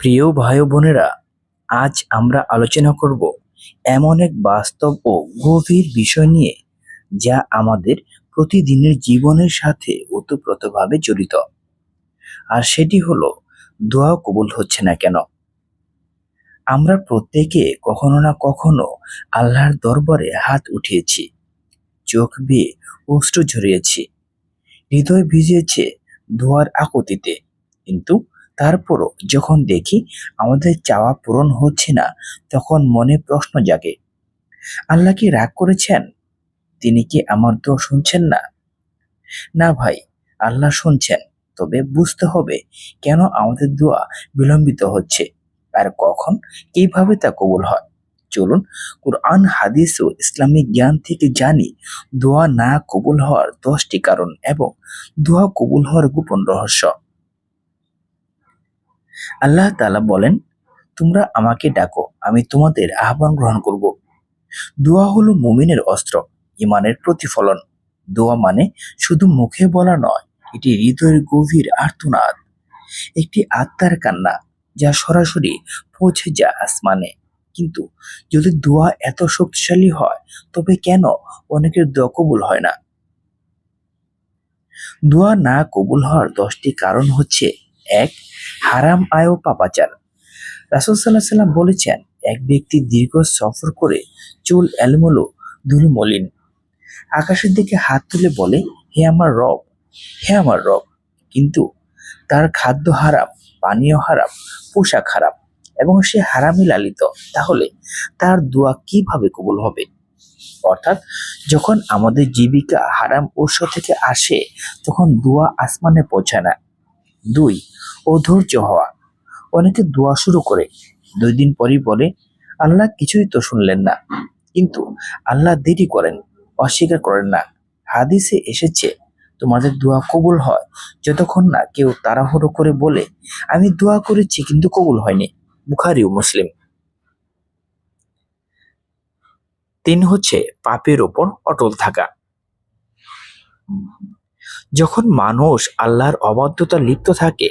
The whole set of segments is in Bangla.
প্রিয় ভাই বোনেরা, আজ আমরা আলোচনা করব এমন এক বাস্তব ও গভীর বিষয় নিয়ে, যা আমাদের প্রতিদিনের জীবনের সাথে ওতপ্রোতভাবে জড়িত। আর সেটি হলো, দোয়া কবুল হচ্ছে না কেন? আমরা প্রত্যেকে কখনো না কখনো আল্লাহর দরবারে হাত উঠিয়েছি, চোখ বেয়ে অশ্রু ঝরিয়েছি, হৃদয় ভিজিয়েছে দোয়ার আকুতিতে। কিন্তু তারপরও যখন দেখি আমাদের চাওয়া পূরণ হচ্ছে না, তখন মনে প্রশ্ন জাগে, আল্লাহ কি রাগ করেছেন? তিনি কি আমার দোয়া শুনছেন না? না ভাই, আল্লাহ শুনছেন, তবে বুঝতে হবে কেন আমাদের দোয়া বিলম্বিত হচ্ছে আর কখন, কীভাবে তা কবুল হয়। চলুন কোরআন, হাদিস ও ইসলামিক জ্ঞান থেকে জানি, দোয়া না কবুল হওয়ার দশটি কারণ এবং দোয়া কবুল হওয়ার গোপন রহস্য। আল্লাহ তালা বলেন, তোমরা আমাকে ডাকো, আমি তোমাদের আহ্বান গ্রহণ করব। দোয়া হলো মুমিনের অস্ত্র ইমানের প্রতিফলন। দোয়া মানে শুধু মুখে বলা নয়, এটি হৃদয়ের গভীর আর্তনাদ। একটি আত্মার কান্না, যা সরাসরি পৌঁছে যায় আসমানে। কিন্তু যদি দোয়া এত শক্তিশালী হয়, তবে কেন অনেকের দোয়া কবুল হয় না? দোয়া না কবুল হওয়ার দশটি কারণ হচ্ছে এক হারাম আয় ও পাপাচার। রাসুল সাল্লাহ সাল্লাম বলেছেন, এক ব্যক্তি দীর্ঘ সফর করে চুল এলমোলো ধুলো মলিন আকাশের দিকে হাত তুলে বলে, হে আমার রব, হে আমার রব। কিন্তু তার খাদ্য হারাম, পানীয় হারাম, পোশাক হারাম এবং সে হারামি লালিত। তাহলে তার দোয়া কীভাবে কবুল হবে? অর্থাৎ যখন আমাদের জীবিকা হারাম উৎস থেকে আসে, তখন দোয়া আসমানে পৌঁছায় না। দুই অধৈর্য হওয়া। অনেকে দোয়া শুরু করে, দুই দিন পরই বলে, আল্লাহ কিছুই তো শুনলেন না। কিন্তু আল্লাহ দেরি করেন, অস্বীকার করেন না। হাদিসে এসেছে, তোমাদের দোয়া কবুল হয়। যতক্ষণ না কেউ তাড়াহুড়ো করে বলে, আমি দোয়া করেছি কিন্তু কবুল হয়নি বুখারি ও মুসলিম। তিন হচ্ছে পাপের ওপর অটল থাকা। যখন মানুষ আল্লাহর অবাধ্যতা লিপ্ত থাকে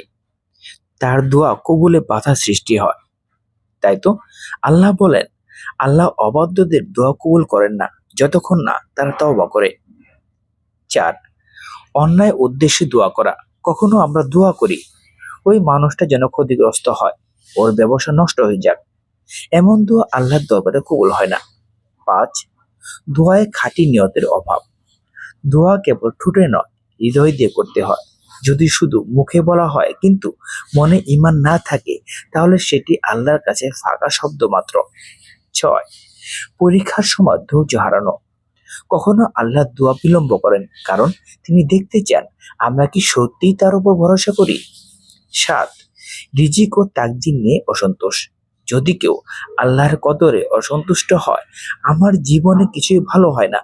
তার দোয়া কবুলে বাধা সৃষ্টি হয়। তাই তো? আল্লাহ বলেন, আল্লাহ অবাধ্যদের দোয়া কবুল করেন না, যতক্ষণ না তারা তওবা করে। চার, অন্যায় উদ্দেশ্যে দোয়া করা। কখনো আমরা দোয়া করি, ওই মানুষটা যেন ক্ষতিগ্রস্ত হয়, ওর ব্যবসা নষ্ট হয়ে যাক। এমন দোয়া আল্লাহর দরবারে কবুল হয় না। পাঁচ, দোয়ায় খাঁটি নিয়তের অভাব। দোয়া কেবল ঠুটে নয়, হৃদয় দিয়ে করতে হয়। যদি শুধু মুখে বলা হয় কিন্তু মনে ইমান না থাকে, তাহলে সেটি আল্লাহর কাছে ফাঁকা শব্দ মাত্র। ছয়, পরীক্ষার সময় ধৈর্য হারানো। কখনো আল্লাহ দোয়া বিলম্ব করেন, কারণ তিনি দেখতে চান আমরা কি সত্যিই তার উপর ভরসা করি। সাত, রিজিক ও তাকদিন নিয়ে অসন্তোষ। যদি কেউ আল্লাহর কদরে অসন্তুষ্ট হয়, আমার জীবনে কিছুই ভালো হয় না।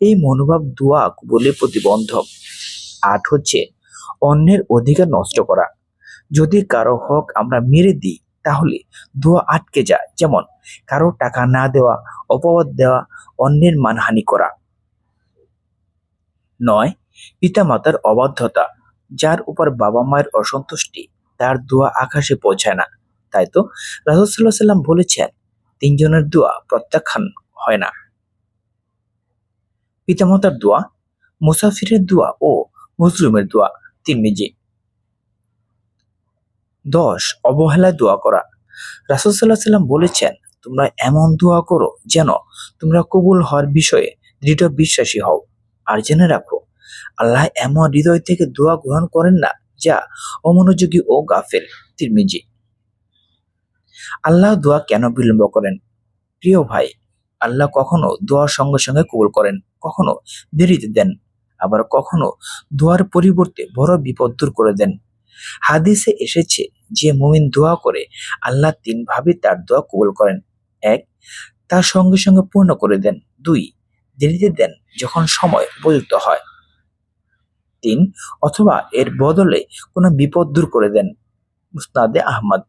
এই মনোভাব দোয়া বলে প্রতিবন্ধক। আট হচ্ছে অন্যের অধিকার নষ্ট করা। যদি কারও হক আমরা মেরে দিই, তাহলে দোয়া আটকে যায়। যেমন, কারও টাকা না দেওয়া, অপবাদ দেওয়া, অন্যের মানহানি করা। নয়, পিতামাতার অবাধ্যতা, যার উপর বাবা মায়ের অসন্তুষ্টি, তার দোয়া আকাশে পৌঁছায় না। তাই তো রাজুসাল্লাহ সাল্লাম বলেছেন, তিনজনের দোয়া প্রত্যাখ্যান হয় না। পিতামাতার দোয়া মুসাফিরের দোয়া ও মুসলিমের দোয়া তিরমিজি দশ, অবহেলায় দোয়া করা। রাসুল সাল্লাহ সাল্লাম বলেছেন, তোমরা এমন দোয়া করো যেন তোমরা কবুল হওয়ার বিষয়ে দৃঢ় বিশ্বাসী হও। আর জেনে রাখো, আল্লাহ এমন হৃদয় থেকে দোয়া গ্রহণ করেন না যা অমনোযোগী ও গাফেল তিরমিজি। আল্লাহ দোয়া কেন বিলম্ব করেন? প্রিয় ভাই, আল্লাহ কখনো দোয়ার সঙ্গে সঙ্গে কবুল করেন, কখনো দেরিতে দেন। আবার কখনো দোয়ার পরিবর্তে বড় বিপদ দূর করে দেন। হাদিসে এসেছে যে মুমিন দোয়া করে, আল্লাহ তিন ভাবে তার দোয়া কবুল করেন। এক, তার সঙ্গে সঙ্গে পূর্ণ করে দেন। দুই, দেরিতে দেন যখন সময় উপযুক্ত হয়। তিন, অথবা এর বদলে কোনো বিপদ দূর করে দেন। মুস্তাদে আহমদ,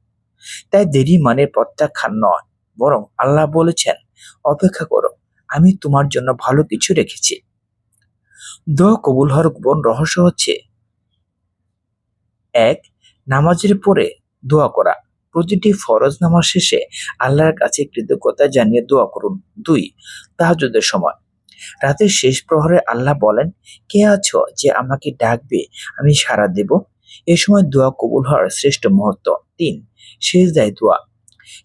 তাই দেরি মানে প্রত্যাখ্যান নয়, বরং আল্লাহ বলেছেন, অপেক্ষা করো, আমি তোমার জন্য ভালো কিছু রেখেছি। দোয়া কবুল হওয়ার গোপন রহস্য হচ্ছে, এক, নামাজের পরে দোয়া করা। প্রতিটি ফরজ নামাজ শেষে আল্লাহর কাছে কৃতজ্ঞতা জানিয়ে দোয়া করুন। দুই তাহাজুদের সময়। রাতের শেষ প্রহরে আল্লাহ বলেন, কে আছো যে আমাকে ডাকবে, আমি সাড়া দেব? এ সময় দোয়া কবুল হওয়ার শ্রেষ্ঠ মুহূর্ত। তিন শেষদায় দোয়া।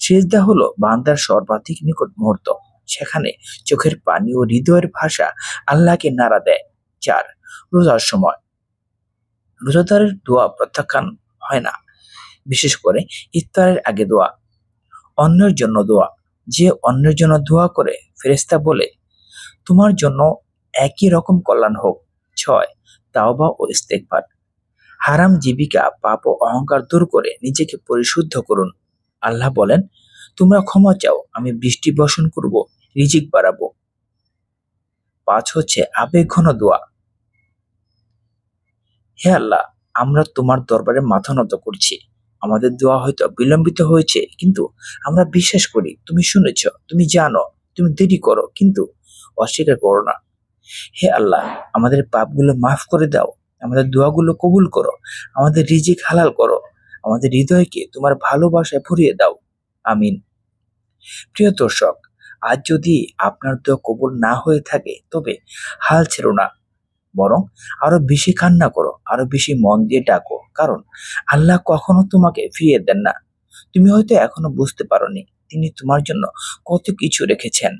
শেষদা হলো বান্দার সর্বাধিক নিকট মুহূর্ত। সেখানে চোখের পানি ও হৃদয়ের ভাষা আল্লাহকে নাড়া দেয়। চার রোজার সময়। রোজাদারের দোয়া প্রত্যাখ্যান হয় না, বিশেষ করে ইফতারের আগে দোয়া। অন্যের জন্য দোয়া, যে অন্যের জন্য দোয়া করে ফেরেস্তা বলে, তোমার জন্য একই রকম কল্যাণ হোক, ছয়, তাওবা ও ইস্তেকবার হারাম জীবিকা, পাপ ও অহংকার দূর করে নিজেকে পরিশুদ্ধ করুন। আল্লাহ বলেন, তোমরা ক্ষমা চাও, আমি বৃষ্টি বর্ষণ করব, রিজিক বাড়াবো। পাঁচ হচ্ছে আবেগ ঘন দোয়া। হে আল্লাহ, আমরা তোমার দরবারে মাথা নত করছি। আমাদের দোয়া হয়তো বিলম্বিত হয়েছে, কিন্তু আমরা বিশ্বাস করি, তুমি শুনেছ, তুমি জানো, তুমি দেরি করো, কিন্তু অস্বীকার করো না। হে আল্লাহ, আমাদের পাপগুলো মাফ করে দাও, আমাদের দোয়াগুলো কবুল করো, আমাদের রিজিক হালাল করো, আমাদের হৃদয়কে তোমার ভালোবাসায় ভরিয়ে দাও। আমিন। প্রিয় দর্শক, আজ যদি আপনার দোয়া কবুল না হয়ে থাকে, তবে হাল ছেড়ো না। বরং আরও বেশি কান্না করো, আরও বেশি মন দিয়ে ডাকো। কারণ আল্লাহ কখনো তোমাকে ফিরিয়ে দেন না। তুমি হয়তো এখনও বুঝতে পারোনি, তিনি তোমার জন্য কত কিছু রেখেছেন।